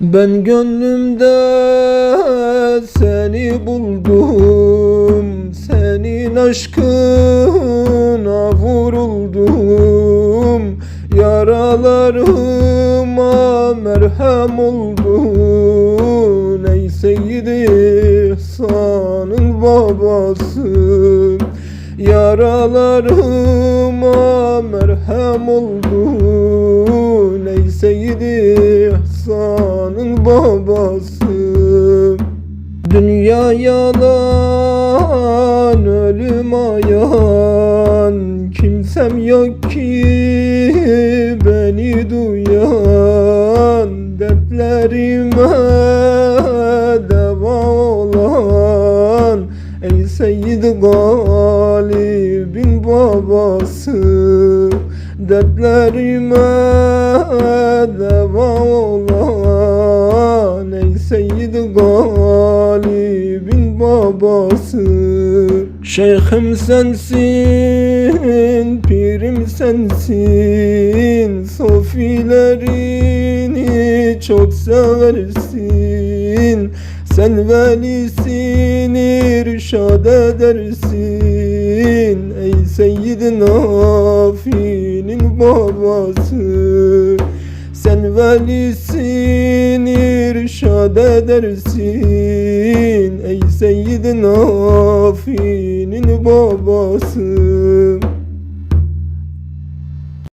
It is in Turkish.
Ben gönlümde seni buldum Senin aşkına vuruldum. Yaralarıma merhem oldun Ey Seyyid-i İhsan'ın babası. Yaralarıma merhem oldun Ey İhsan'ın babası Dünya yalan, ölüm ayan Kimsem yok ki beni duyan Dertlerime deva olan Ey Seyyid Galib'in babası. Dertlerime deva olan babası Şeyhim sensin, pirim sensin. Sofilerini çok seversin. Sen velisin, irşad edersin. Ey Seyyid Nafi'nin babası. Sen velisin irşad edersin Ey Seyyid Nafi'nin babası